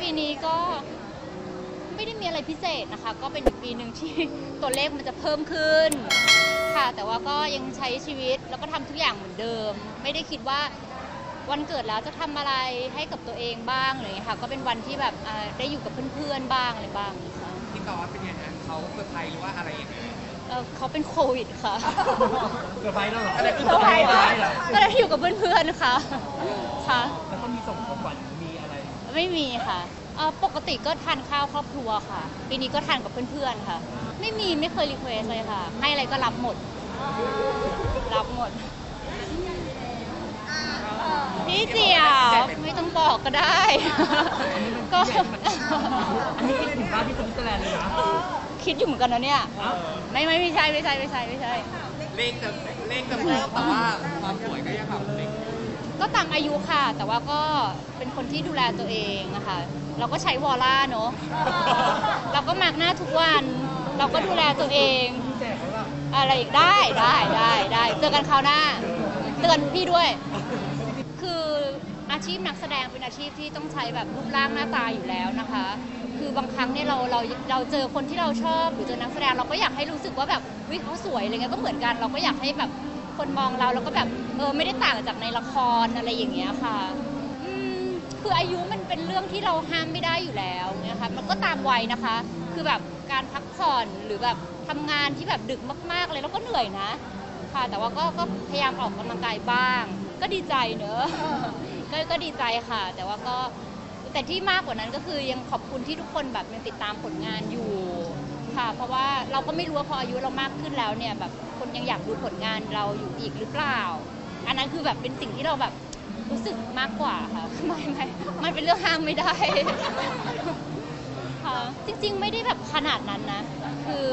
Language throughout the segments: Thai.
ปีนี้ก็ไม่ได้มีอะไรพิเศษนะคะ ก็เป็นอีกปีหนึ่งที่ ตัวเลขมันจะเพิ่มขึ้น ค่ะ แต่ว่าก็ยังใช้ชีวิตแล้วก็ทำทุกอย่างเหมือนเดิม ไม่ได้คิดว่าวันเกิดแล้วจะทำอะไรให้กับตัวเองบ้างอะไรอย่างเงี้ยค่ะ ก็เป็นวันที่แบบอ่าได้อยู่กับเพื่อนๆบ้างอะไรบ้างค่ะพี่กอล์ฟเป็นไงฮะเขาเซอร์ไพรส์หรือว่าอะไรยังไงเอ่อเขาเป็นโควิดค่ะเซอร์ไพรส์แล้วเหรออะไรคือเซอร์ไพรส์เซอร์ไพรส์เหรอก็ได้อยู่กับเพื่อนๆค่ะค่ะ แล้วก็มีส่งของขวัญมีอะ ไรไม่มีค่ะเอ่อปกติก็ทานข้าวครอบครัวค่ะ ปีนี้ก็ทานกับเพื่อนๆค่ะ ไม่มีไม่เคยรีเควสเลยค่ะ ให้อะไรก็รับหมด รับหมด พี่เจียวไม่ต้องบอกก็ได้ ก็ อันนี้คิดถึงบ้านที่สวิตเซอร์แลนด์เลยนะคิดอยู่เหมือนกันนะเนี่ยเอ้าไม่ไม่ไม่ใช่ไม่ใช่ไม่ใช่ไม่ใช่ เลขจะเลขจะเพิ่มแต่ว่าความสวยก็ยังแบบเด็ก ก็ตามอายุค่ะ แต่ว่าก็เป็นคนที่ดูแลตัวเองนะคะเราก็ใช้วอลล่าเนอะเราก็มาร์กหน้าทุกวัน เราก็ดูแลตัวเอง อะไรอีกได้ได้ได้ได้เจอกันคราวหน้าเตือนพี่ด้วย คืออาชีพนักแสดงเป็นอาชีพที่ต้องใช้แบบรูปร่างหน้าตาอยู่แล้วนะคะ คือบางครั้งเนี่ยเราเราเราเจอคนที่เราชอบหรือเจอนักแสดงเราก็อยากให้รู้สึกว่าแบบวิเขาสวยอะไรเงี้ยก็เหมือนกันเราก็อยากให้แบบ คนมองเราแล้วก็แบบเออไม่ได้ต่างจากในละครอะไรอย่างเงี้ยค่ะอืมคืออายุมันเป็นเรื่องที่เราห้ามไม่ได้อยู่แล้วเนี่ยค่ะมันก็ตามวัยนะคะ คือแบบการพักผ่อนหรือแบบทำงานที่แบบดึกมากๆเลยแล้วก็เหนื่อยนะ ค่ะ แต่ว่าก็ก็พยายามออกกำลังกายบ้าง ก็ดีใจเนอะก็ก็ดีใจค่ะ แต่ว่าก็แต่ที่มากกว่านั้นก็คือยังขอบคุณที่ทุกคนแบบยังติดตามผลงานอยู่ ค่ะ เพราะว่าเราก็ไม่รู้ว่าพออายุเรามากขึ้นแล้วเนี่ยแบบคนยังอยากดูผลงานเราอยู่อีกหรือเปล่า อันนั้นคือแบบเป็นสิ่งที่เราแบบรู้สึกมากกว่าค่ะไม่ไม่มันเป็นเรื่องห้ามไม่ได้ ค่ะ จริง ๆ ไม่ได้แบบขนาดนั้นนะ คือ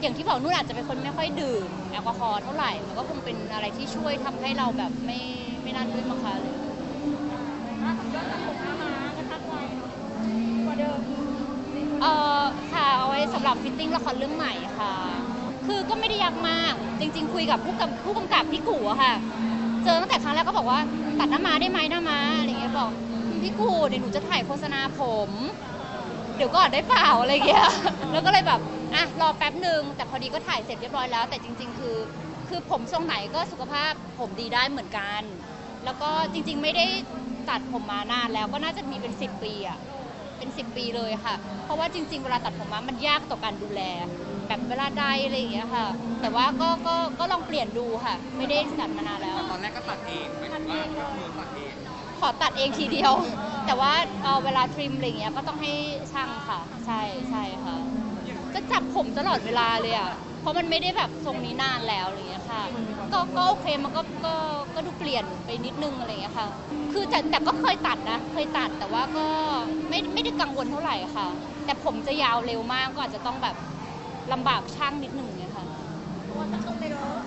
อย่างที่บอกนุ่นอาจจะเป็นคนไม่ค่อยดื่มแอลกอฮอล์เท่าไหร่ มันก็คงเป็นอะไรที่ช่วยทำให้เราแบบไม่ไม่นั่นด้วยมั้งคะเอ่อค่ะเอาไว้ สำหรับฟิตติ้งละครเรื่องใหม่ค่ะ คือก็ไม่ได้ยากมาก จริง ๆ คุยกับผู้กำผู้กำกับพี่กูอะค่ะ เจอตั้งแต่ครั้งแรกก็บอกว่าตัดหน้ามาได้ไหมหน้ามาอะไรเงี้ยบอกพี่กูเดี๋ยวหนูจะถ่ายโฆษณาผม เดี๋ยวก่อนได้เปล่าอะไรเงี้ย แล้วก็เลยแบบอะรอแป๊บหนึ่งแต่พอดีก็ถ่ายเสร็จเรียบร้อยแล้ว แต่จริง ๆ คือ คือผมทรงไหนก็สุขภาพผมดีได้เหมือนกัน แล้วก็จริง ๆ ไม่ได้ตัดผมมานานแล้วก็น่าจะมีเป็น 10 ปีอะ เป็น 10 ปีเลยค่ะ เพราะว่าจริง ๆ เวลาตัดผมมามันยากต่อการดูแล แบบเวลาใดอะไรอย่างเงี้ยค่ะ แต่ว่าก็ก็ก็ลองเปลี่ยนดูค่ะ ไม่ได้ตัดมานานแล้วตอนแรกก็ตัดเองหมายถึงว่ามือตัดเอง ขอตัดเองทีเดียว แต่ว่าเอ่อเวลาทริมอะไรเงี้ยก็ต้องให้ช่างค่ะ ใช่ใช่ค่ะ จะจับผมตลอดเวลาเลยอะเพ ราะมันไม่ได้แบบทรงนี้นานแล้วอะไรเงี้ยค่ะ ก็ก็โอเคมันก็ก็ก็ดูเปลี่ยนไปนิดนึงอะไรเงี้ยค่ะ คือแต่แต่ก็เคยตัดนะ เคยตัดแต่ว่าก็ไม่ไม่ได้กังวลเท่าไหร่ค่ะ แต่ผมจะยาวเร็วมากก็อาจจะต้องแบบลำบากช่างนิดนึงเนี่ยค่ะ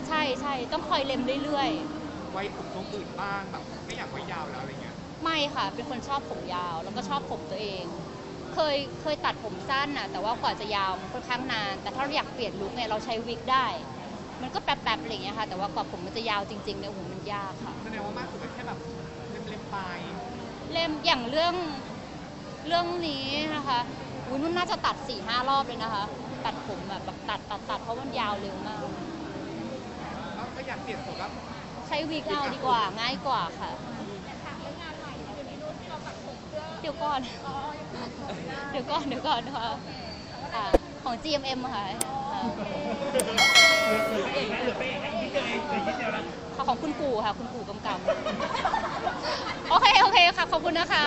ใช่ใช่ต้องคอยเล็มเรื่อยๆไว้ผมทรงอื่นบ้างแบบไม่อยากไว้ยาวแล้วอะไรเงี้ยไม่ค่ะ เป็นคนชอบผมยาวแล้วก็ชอบผมตัวเอง เคยเคยตัดผมสั้นน่ะแต่ว่ากว่าจะยาวมันค่อนข้างนาน แต่ถ้าเราอยากเปลี่ยนลุคเนี่ยเราใช้วิกได้ มันก็แป๊บๆอะไรอย่างเงี้ยค่ะ แต่ว่ากว่าผมมันจะยาวจริงๆเนี่ยโอ้โหมันยากค่ะ แสดงว่ามากสุดก็แค่แบบเล็มๆปลายเล่มอย่างเรื่องเรื่องนี้นะคะอุ้ยนุ่นน่าจะตัดสี่ห้ารอบเลยนะคะ ตัดผมแบบแบบตัดตัดตัดเพราะมันยาวเร็วมาก แล้วก็อยากเปลี่ยนผมแบบใช้วิกเอาดีกว่าง่ายกว่าค่ะ เดี๋ยวก่อน เดี๋ยวก่อนเดี๋ยวก่อนค่ะค่ะของ GMM ค่ะค่ะของคุณปู่ค่ะคุณปู่กำกับ โอเค โอเคค่ะ ขอบคุณนะคะ